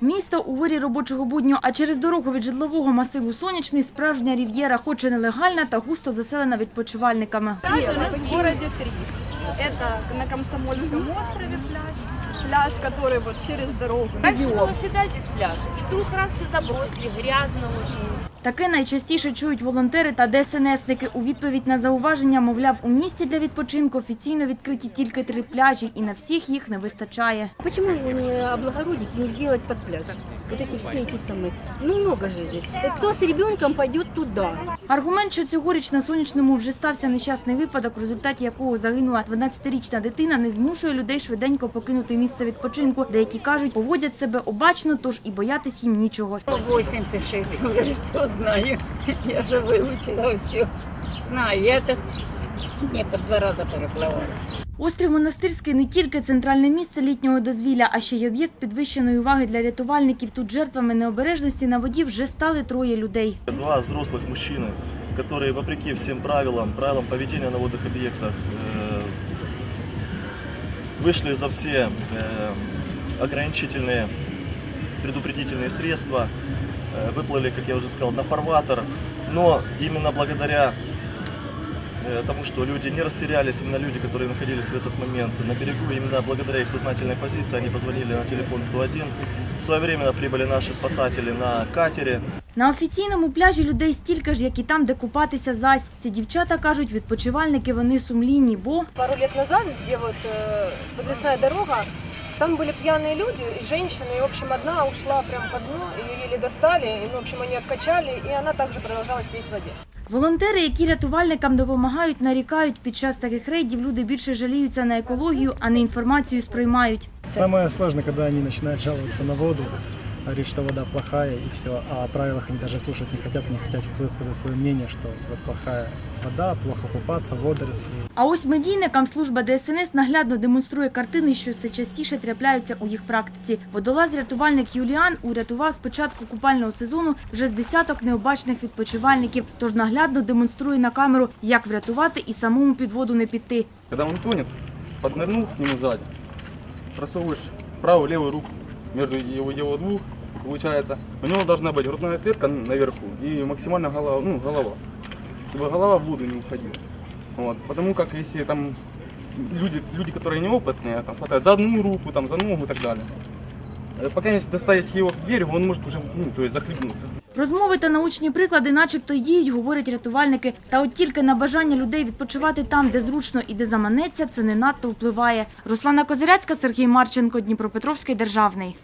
Місто у вирі робочого будню, а через дорогу від житлового масиву Сонячний справжня рів'єра, хоч і нелегальна та густо заселена відпочивальниками. Нас в місті три. Это на Комсомольском острове пляж, пляж, который вот через дорогу. Раньше Идем. было всегда здесь пляж. И вдруг раз все забросили, грязно очень. Таке найчастіше чують волонтери та ДСНСники. У відповідь на зауваження, мовляв, у місті для відпочинку офіційно відкриті тільки три пляжі, і на всіх їх не вистачає. Почему его не облагородить и не сделать под пляж? Вот эти все эти самые. Ну, много же здесь. Да Кто с ребенком пойдет туда? Аргумент, що цьогоріч на сонячному вже стався нещасний випадок, в результаті якого загинула 12-річна дитина, не змушує людей швиденько покинути місце відпочинку. Деякі кажуть, поводять себе обачно, тож і боятись їм нічого. 86, я уже все знаю. Я же выучила все. Знаю, я это Днепр два раза переплывала. Острів Монастирський не тільки центральне місце літнього дозвілля, а ще й об'єкт підвищеної уваги для рятувальників. Тут жертвами необережності на воді вже стали троє людей. Два взрослых мужчины, которые, вопреки всем правилам, правилам поведения на водных объектах, э, вышли за все э, ограничительные предупредительные средства, э, выплыли, как я уже сказал, на фарватер, но именно благодаря э, тому, что люди не растерялись, именно люди, которые находились в этот момент на берегу, именно благодаря их сознательной позиции, они позвонили на телефон 101. Своевременно прибыли наши спасатели на катере, На офіційному пляжі людей стільки ж, як і там, де купатися зась. Ці дівчата кажуть, відпочивальники вони сумлінні, бо пару лет назад, где вот э, подлесная дорога, там были пьяные люди и женщины, и, в общем, одна ушла прям по дну, ее еле достали, и, ну, в общем, они откачали, и она также продолжала сидеть в воде. волонтери, які рятувальникам допомагають, нарікають. Під час таких рейдів люди більше жаліються на екологію, а не інформацію сприймають. Самое сложное, когда они начинают жаловаться на воду, говорить, что вода плохая и все, а о правилах они даже слушать не хотят, не хотят высказать свое мнение, что вот плохая вода, плохо купаться, водоросли. А ось медійникам служба ДСНС наглядно демонструє картини, що все частіше трапляються у їх практиці. Водолаз-рятувальник Юліан урятував з початку купального сезону вже з десяток необачних відпочивальників, тож наглядно демонструє на камеру, як врятувати і самому під воду не піти. Когда он тонет, поднырнул к нему сзади, просовываешь правую левую руку между его, его двух, получается, у него должна быть грудная клетка наверху и максимально голова, ну, голова, чтобы голова в воду не уходила. Вот. Потому как если там люди, люди, которые неопытные, там хватают за одну руку, там, за ногу и так далее. Э, Пока не доставить его к берегу, он может уже ну, то есть захлебнуться. Розмови та научні приклади, начебто, й діють, говорять рятувальники. Та от тільки на бажання людей відпочивати там, де зручно і де заманеться, це не надто впливає. Руслана Козиряцька, Сергій Марченко, Дніпропетровський державний.